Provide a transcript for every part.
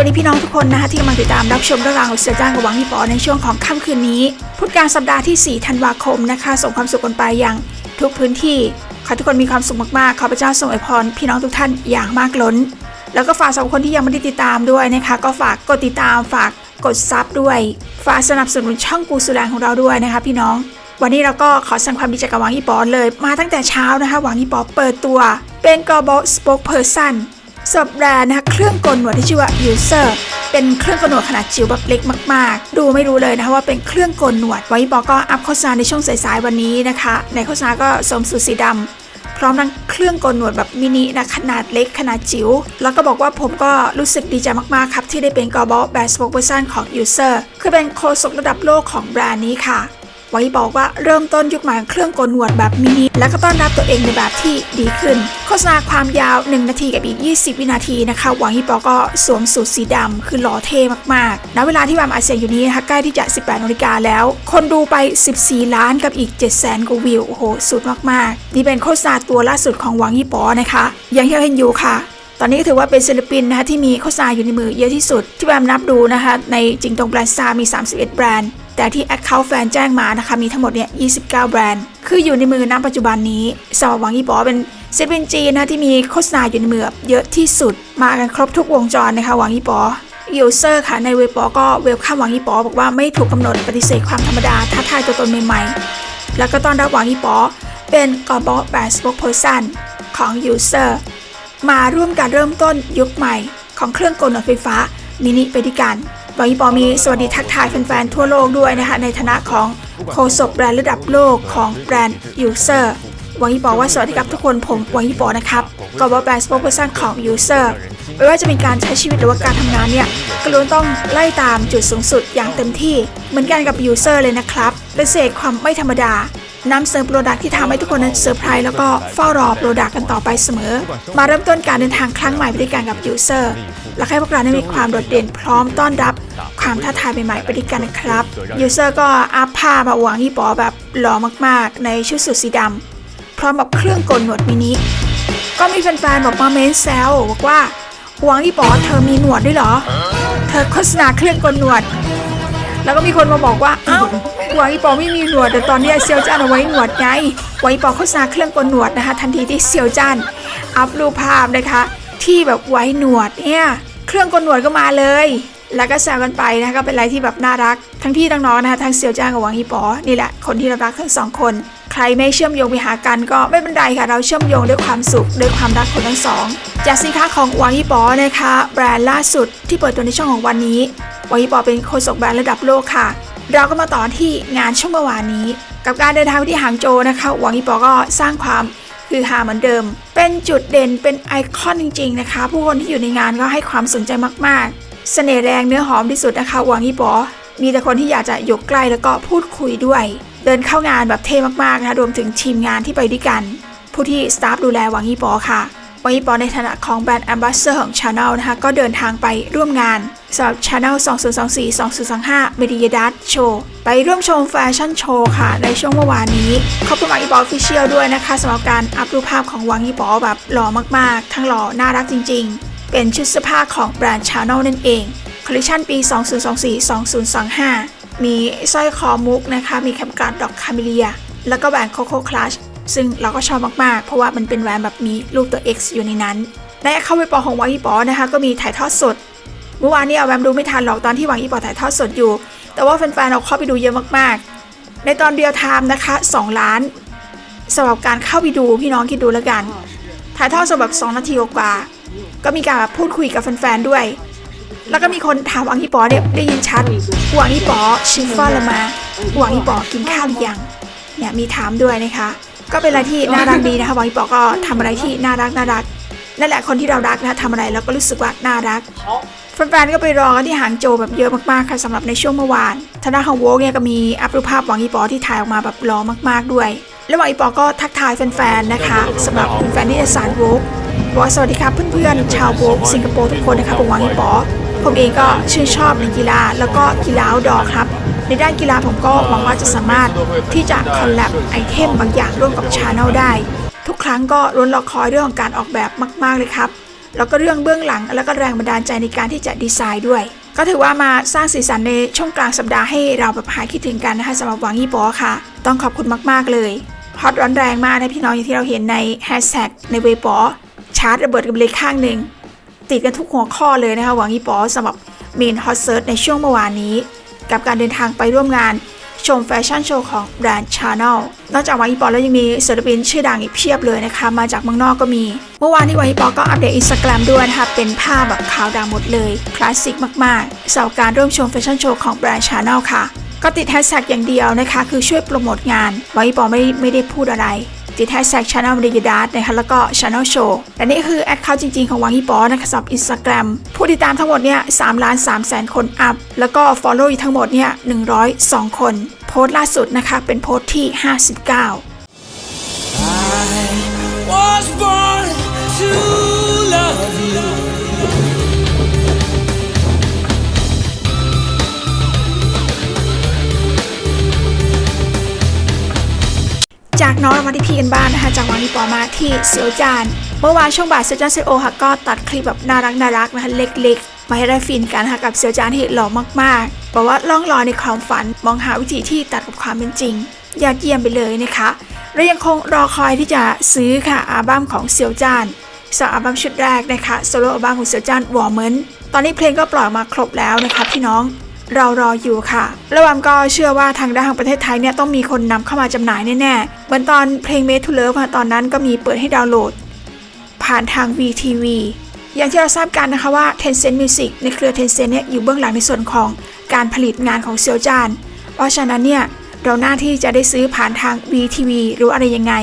วัสดีพี่น้องทุกคนนะคะที่กำลังติดตามรับชมเรื่องราวของเสือจ้างกับหวังยี่ปอในช่วงของค่ำคืนนี้ พุธกลางสัปดาห์ที่ 4 ธันวาคมนะคะ ส่งความสุขกันไปยังทุกพื้นที่ ขอทุกคนมีความสุขมากๆ ขอพระเจ้าทรงอวยพรพี่น้องทุกท่านอย่างมากล้น แล้วก็ฝากสำหรับคนที่ยังไม่ได้ติดตามด้วยนะคะ ก็ฝากกดติดตามฝากกดซับด้วย ฝากสนับสนุนช่องกูสุแรงของเราด้วยนะคะพี่น้อง วันนี้เราก็ขอแสดงความดีใจกับหวังยี่ปอเลย มาตั้งแต่เช้านะคะหวังยี่ปอเปิดตัว เป็นกอบอสป็อกเพอร์ซัน สำหรับนด์นะคะเครื่องกลหนวดที่ชื่อว่า User เป็นเครื่องกลหนวดขนาดจิ๋วแบบเล็กมาก ๆ ดูไม่รู้เลยนะคะว่าเป็นเครื่องกลหนวดหวังยี่ปอก็อัพโฆษณาในช่วงสายๆวันนี้นะคะ ในโฆษณาก็สวมสูทสีดำพร้อมทั้งเครื่องกนหนวดแบบมินินะขนาดเล็กขนาดจิ๋วแล้วก็บอกว่าผมก็รู้สึกดีใจมาก ๆ ครับ ที่ได้เป็นกอบอแบรนด์สปอคเวอร์ซันของ User คือเป็นโคศกระดับโลกของแบรนด์นี้ค่ะ ไว้บอกว่าเริ่มต้นยุคใหม่เครื่องโกนหนวดแบบมินิและก็ต้อนรับตัวเองในแบบที่ดีขึ้น โฆษณาความยาว 1 นาทีกับอีก 20 วินาทีนะคะหวังฮิปอก็สวมสูทสีดำคือหล่อเท่มากๆณเวลาที่วามอาเซียนอยู่นี้นะคะใกล้ที่จะ 18นาฬิกาแล้ว คนดูไป 14 ล้านกับอีก 7 0 0 0 0 0กว่าวิวโหสุดมากๆ นี่เป็นโฆษณาตัวล่าสุดของหวังฮิปอนะคะย่างที่เราเห็นอยู่ค่ะตอนนี้ก็ถือว่าเป็นศิลปินนะคะที่มีโฆษณาอยู่ในมือเยอะที่สุด ที่แบมนับดูนะคะในจิงตงแบรนด์ซามี 31 แบรนด์ แต่ที่ Account แฟนแจ้งมานะคะ มีทั้งหมดเนี่ย 29 แบรนด์ คืออยู่ในมือณปัจจุบันนี้สำหรับหวังยี่ปอเป็นศิลปินจีนะที่มีโฆษณาอยู่ในมือเยอะที่สุด มากันครบทุกวงจรนะคะหวังยี่ปอยูเซอร์ค่ะในเว็บปอก็เวลคัมหวังยี่ปอบอกว่าไม่ถูกกำหนดปฏิเสธความธรรมดาท้าทายตัวตนใหม่ๆ แล้วก็ต้อนรับหวังยี่ปอเป็นกอบอแบรนด์สปอคเพอร์ซันของยูเซอร์มาร่วมการเริ่มต้นยุคใหม่ของเครื่องกลหนวดไฟฟ้ามินิไปด้วยกัน บางยีปอมีสวัสดีทักทายแฟนๆทั่วโลกด้วยนะคะในฐานะของโคศกแบรนด์ระดับโลกของแบรนด์ยูเซอร์วังยี่ปอว่าสวัสดีครับทุกคนผมวังยี่ปอนะครับก็ว่าแบรนด์สปอคเพอร์ซันของยูเซอร์ไม่ว่าจะเป็นการใช้ชีวิตหรือว่าการทำงานเนี่ยก็ล้วนต้องไล่ตามจุดสูงสุดอย่างเต็มที่ เหมือนกันกับยูเซอร์เลยนะครับเป็นเศษความไม่ธรรมดานำเสนอโปรดักที่ทำให้ทุกคนนั้นเซอร์ไพรส์แล้วก็เฝ้ารอโปรดักกันต่อไปเสมอ มาเริ่มต้นการเดินทางครั้งใหม่ไปด้วยกันกับยูเซอร์และให้พวกเราได้มีความโดดเด่นพร้อมต้อนรับ ความท้าทายใหม่ๆไปด้วยกันนะครับยูเซอร์ก็อัพผ้ามาหวางที่ปอแบบหล่อมากๆ ในชุดสูทสีดำพร้อมกับเครื่องกลหนวดมินิก็มีแฟนๆบอกมาเมนแซวบอกว่าหวงที่ปอเธอมีหนวดด้วยเหรอ เธอโฆษณาเครื่องกลหนวด แล้วก็มีคนมาบอกว่า เอ้าหวังอีปอไม่มีหนวดแต่ตอนนี้เซียวจ้านเอาไว้หนวดไงหวังอีปอโฆษณาเครื่องกลหนวดนะคะ ทันทีที่เซียวจ้านอัพรูปภาพนะคะ ที่แบบไว้หนวดเนี่ย เครื่องกลหนวดก็มาเลย แล้วก็แซวกันไปนะคะก็เป็นอะไรที่แบบน่ารัก ทั้งพี่ทั้งน้องนะคะทั้งเซียวจ้านกับหวังอีปอนี่แหละคนที่เรารักทั้งสองคน ใครไม่เชื่อมโยงไปหากันก็ไม่เป็นไรค่ะ เราเชื่อมโยงด้วยความสุขด้วยความรักคนทั้งสองจากสินค้าของหวังอีปอนะคะ แบรนด์ล่าสุดที่เปิดตัวในช่องของวันนี้หวังอีปอเป็นโฆษกแบรนด์ระดับโลกค่ะ เราก็มาต่อที่งานช่วงเมื่อวานนี้ กับการเดินทางไปที่หางโจนะคะหวังอีปอก็สร้างความคือฮาเหมือนเดิม เป็นจุดเด่นเป็นไอคอนจริงๆนะคะ ผู้คนที่อยู่ในงานก็ให้ความสนใจมากๆ เสน่ห์แรงเนื้อหอมที่สุดนะคะหวังอีปอมีแต่คนที่อยากจะอยู่ใกล้แล้วก็พูดคุยด้วย เดินเข้างานแบบเท่มากๆนะคะรวมถึงทีมงานที่ไปด้วยกัน ผู้ที่สตาฟดูแลหวังอีปอค่ะหวังอีปอในฐานะของแบรนด์แอมบาสเซอร์ของ Channel นะคะก็เดินทางไปร่วมงานสำหรับ Channel 2024-2025 Media Dart Show ไปร่วมชมแฟชั่นโชว์ค่ะ ในช่วงเมื่อวานนี้ขอบคุณหวังอีปอ Official ด้วยนะคะสำหรับการอัพรูปภาพของหวังอีปอแบบหล่อมากๆ ทั้งหล่อน่ารักจริง ๆ เป็นชุดเสื้อผ้าของแบรนด์ Channel นั่นเอง คอลเลคชันปี 2024-2025 มีสร้อยคอมุกนะคะ มีเข็มกลัดดอกคาเมเลีย แล้วก็แหวนโคโค่คลัช ซึ่งเราก็ชอบมากๆ เพราะว่ามันเป็นแหวนแบบมีรูปตัว X อยู่ในนั้นในเข้าไปปอของวังอีปอนะคะ ก็มีถ่ายทอดสด เมื่อวานนี้เอาแวมดูไม่ทันหรอกตอนที่วังอีปอถ่ายทอดสดอยู่ แต่ว่าแฟนๆเราเข้าไปดูเยอะมากๆ ในตอนเรียลไทม์นะคะ 2 ล้านสำหรับการเข้าไปดูพี่น้องคิดดูแล้วกัน ถ่ายทอดสดแบบ 2 นาทีกว่า ก็มีการพูดคุยกับแฟนๆด้วย แล้วก็มีคนถามหวังอีปอเนี่ยได้ยินชัดหวังอีปอชิฟฟ้าละมาหวังอีปอกินข้าวหรือยังเนี่ยมีถามด้วยนะคะ ก็เป็นอะไรที่น่ารักดีนะคะหวังอีปอก็ทำอะไรที่น่ารักน่ารักนั่นแหละคนที่เรารักนะทำอะไรแล้วก็รู้สึกว่าน่ารักแฟนๆก็ไปรอกันที่หางโจแบบเยอะมากๆค่ะสำหรับในช่วงเมื่อวานทางด้านของโวกเนี่ยก็มีอัพรูปภาพหวังอีปอที่ถ่ายออกมาแบบรอมากๆด้วย แล้วหวังอีปอก็ทักทายแฟนๆนะคะสำหรับแฟนที่จะสารโวก บอกว่าสวัสดีครับเพื่อนๆ ชาวโวกสิงคโปร์ทุกคนนะคะผมวังอีปอผมเองก็ชื่นชอบในกีฬาแล้วก็กีฬาดอครับ ในด้านกีฬาผมก็หวังว่าจะสามารถที่จะคอลแลบไอเทมบางอย่างร่วมกับชาแนลได้ ทุกครั้งก็ล้นรอคอยเรื่องของการออกแบบมาก ๆเลยครับแล้วก็เรื่องเบื้องหลังแล้วก็แรงบันดาลใจในการที่จะดีไซน์ด้วย ก็ถือว่ามาสร้างสีสันในช่วงกลางสัปดาห์ให้เราแบบหายคิดถึงกันนะคะสำหรับวังยี่ปอค่ะ ต้องขอบคุณมากๆเลยฮอตร้อนแรงมากนะพี่น้องอย่างที่เราเห็นในแฮชแท็กในเวปอ ชาร์จระเบิดกันเลยข้างหนึ่งติดกันทุกหัวข้อเลยนะคะหวังยี่ปอสำหรับเมนฮอตเซิร์ชในช่วงเมื่อวานนี้ กับการเดินทางไปร่วมงานชมแฟชั่นโชว์ของแบรนด์ชาแนลนอกจากวังยี่ปอแล้วยังมีศิลปินชื่อดังอีกเพียบเลยนะคะ มาจากเมืองนอกก็มี เมื่อวานนี้หวังยี่ปอก็อัปเดตอินสตาแกรมด้วยนะคะ เป็นภาพแบบขาวดำหมดเลย คลาสสิกมากๆสำหรับการร่วมชมแฟชั่นโชว์ของแบรนด์ชาแนลค่ะ ก็ติดแฮชแท็กอย่างเดียวนะคะ คือช่วยโปรโมทงานหวังยี่ปอไม่ไม่ได้พูดอะไร ติดแฮชแท็ก Channel m e d i a d นะคะแล้วก็ Channel Show และนี่คือแอคเคาท์จริงๆ ของวังฮีปอนะคะสำหรับ Instagram ผู้ติดตามทั้งหมดเนี่ย3ล้าน3แสนคนอัพ แล้วก็ Follow ทั้งหมดเนี่ย102คน โพสต์ล่าสุดนะคะ เป็นโพสต์ที่ 59 was born to น้องมาที่พี่กันบ้านนะคะจากวังฮีปอมาที่เซียวจานเมื่อวานช่วงบ่ายเซียวจานเซโอค่ะก็ตัดคลิปแบบน่ารักน่ารักนะคะเล็กๆ มาให้ได้ฟินกันนะคะกับเซียวจานที่หล่อมากๆบอกว่าล่องลอยในความฝันมองหาวิธีที่ตัดกับความเป็นจริงยอดเยี่ยมไปเลยนะคะและยังคงรอคอยที่จะซื้อค่ะอัลบั้มของเซียวจานสำหรับอัลบั้มชุดแรกนะคะโซโล่อัลบั้มของเซียวจานวอร์เมนตอนนี้เพลงก็ปล่อยมาครบแล้วนะคะพี่น้อง เรารออยู่ค่ะ ระหว่างก็เชื่อว่าทางด้านของประเทศไทยเนี่ยต้องมีคนนำเข้ามาจำหน่ายแน่ๆ เหมือนตอนเพลง Made to Love ค่ะตอนนั้นก็มีเปิดให้ดาวน์โหลด ผ่านทาง VTV อย่างที่เราทราบกันนะคะว่า Tencent Music ในเครือ Tencent เนี่ยอยู่เบื้องหลังในส่วนของการผลิตงานของเซียวจาน เพราะฉะนั้นเนี่ยเราหน้าที่จะได้ซื้อผ่านทาง VTV หรืออะไรยังไง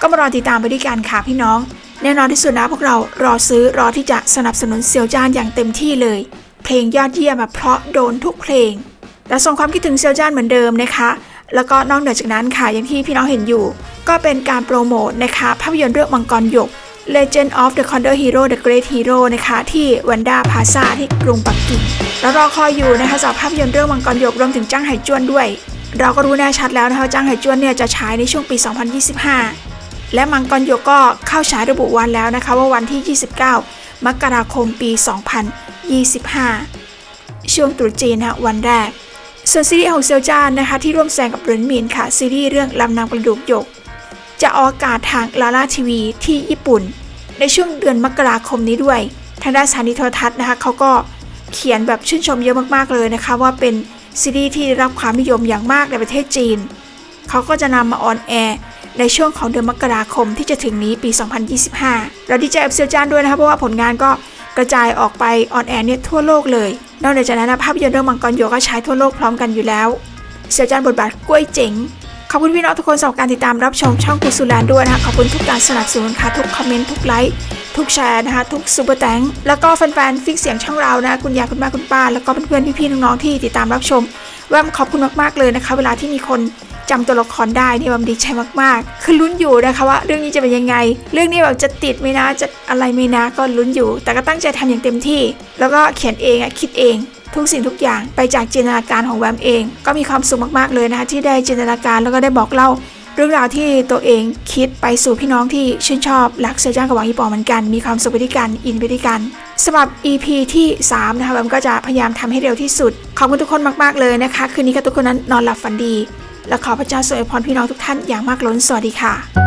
ก็มารอติดตามไปด้วยกันค่ะพี่น้อง แน่นอนที่สุดนะพวกเรารอซื้อรอที่จะสนับสนุนเซียวจานอย่างเต็มที่เลย เพลงยอดเยี่ยมแบบเพราะโดนทุกเพลง แต่ส่งความคิดถึงเซียวจานเหมือนเดิมนะคะ แล้วก็นอกเหนือจากนั้นค่ะอย่างที่พี่น้องเห็นอยู่ ก็เป็นการโปรโมทนะคะภาพยนตร์เรื่องมังกรหยก Legend of the Condor Hero the Great Hero นะคะที่วันด้าพาซาที่กรุงปักกิ่งแล้วรอคอยอยู่นะคะสำหรับภาพยนตร์เรื่องมังกรหยกรวมถึงจ้างไหจวนด้วย เราก็รู้แน่ชัดแล้วนะคะจ้างไหจวนเนี่ยจะฉายในช่วงปี 2025 และมังกรหยกก็เข้าฉายระบุวันแล้วนะคะว่าวันที่ 29 มกราคมปี 2025 ช่วงตรุษจีนนะคะวันแรก ส่วนซีรีส์ของเซียวจานนะคะที่ร่วมแสดงกับเรนหมินค่ะ ซีรีส์เรื่องลำนำกระดูกหยก จะออกอากาศทางลาลาทีวีที่ญี่ปุ่น ในช่วงเดือนมกราคมนี้ด้วย ทางด้านสถานีโทรทัศน์นะคะเขาก็เขียนแบบชื่นชมเยอะมากๆเลยนะคะ ว่าเป็นซีรีส์ที่ได้รับความนิยมอย่างมากในประเทศจีน เขาก็จะนำมาออนแอร์ ในช่วงของเดือนมกราคมที่จะถึงนี้ปี 2025 เราดีใจกับเซียวจานด้วยนะคะเพราะว่าผลงานก็กระจายออกไปออนแอร์เนี่ยทั่วโลกเลย นอกจากนั้นนะภาพยนตร์เรื่องมังกรโยก็ฉายทั่วโลกพร้อมกันอยู่แล้ว เซียวจานบทบาทกล้วยเจ๋งขอบคุณพี่น้องทุกคนสำหรับการติดตามรับชมช่องกุสุแลนด้วยนะคะขอบคุณทุกการสนับสนุนค่ะทุกคอมเมนต์ทุกไลค์ทุกแชร์นะคะทุกซูเปอร์แตงแล้วก็แฟนๆฟิกเสียงช่องเรานะคุณยายคุณแม่คุณป้า แล้วก็เพื่อนๆพี่ๆน้องๆที่ติดตามรับชมแวมขอบคุณมากๆเลยนะคะ เวลาที่มีคน จำตัวละครได้นี่แวมดีใจมากๆ คือลุ้นอยู่นะคะว่าเรื่องนี้จะเป็นยังไง เรื่องนี้แบบจะติดไหมนะจะอะไรไหมนะก็ลุ้นอยู่ แต่ก็ตั้งใจทำอย่างเต็มที่ แล้วก็เขียนเองอะคิดเองทุกสิ่งทุกอย่างไปจากจินตนาการของแวมเอง ก็มีความสุขมากๆเลยนะคะที่ได้จินตนาการแล้วก็ได้บอกเล่าเรื่องราวที่ตัวเองคิดไปสู่พี่น้องที่ชื่นชอบรักเซอร์จ้างกับหวังอีปอเหมือนกัน มีความสุขไปด้วยกันอินไปด้วยกันสำหรับ EP ที่ 3 นะคะแวมก็จะพยายามทำให้เร็วที่สุด ขอบคุณทุกคนมาก ๆ เลยนะคะ คืนนี้ก็ทุกคนนั้นนอนหลับฝันดี และขอพระเจ้าทรงอวยพรพี่น้องทุกท่านอย่างมากล้นสวัสดีค่ะ